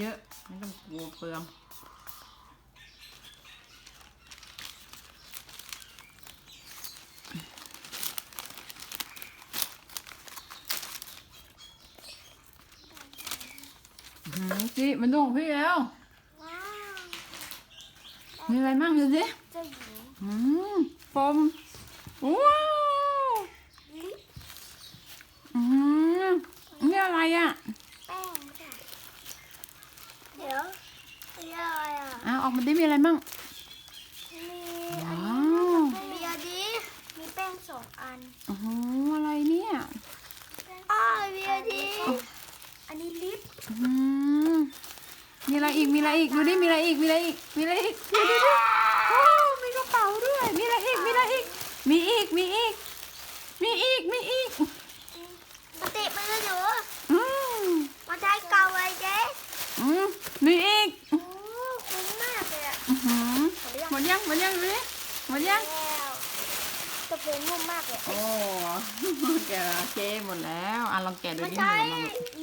เยอะๆไม่ต้องกลัวเปลืองอื้อหือจิมันดูของพี่แล้วว้าวมีอะไรมั่งดูสิเจ้าหญิงอืมปมว้าวลิปอืมนี่อะไรอะแป้งค่ะ เดี๋ยวเรียกอะไรอะอ้าวออกมาดิมีอะไรมั่งมีอัว้านนี้วเบียร์ดิมีแป้งสองอันโอ้โหอะไรเนี่ย อ้าวเบียร์ดิอันนี้ลิปอืมมีอะไรอีก มีอะไรอีก ดูดิ มีอะไรอีก มีอะไรอีก มีอะไรอีกดูดิดิโอ้มีกระเป๋าด้วย มีอะไรอีก มีอะไรอีก มีอีก มีอีก มีอีก มีอีกมาติดมือหนูอืม มาใช้เกาไว้เจ๊ อืมมีอีกโอ้คุ้มมากเลยอะอื้อหือขอเรียกหมดยังหมดยังดูดิหมดยัง แล้วตะเป็นนุ่มมากเลย โอ้ แกะเจหมดแล้ว อะลองแกะดูมันดิใช้มีอะไรบ้าง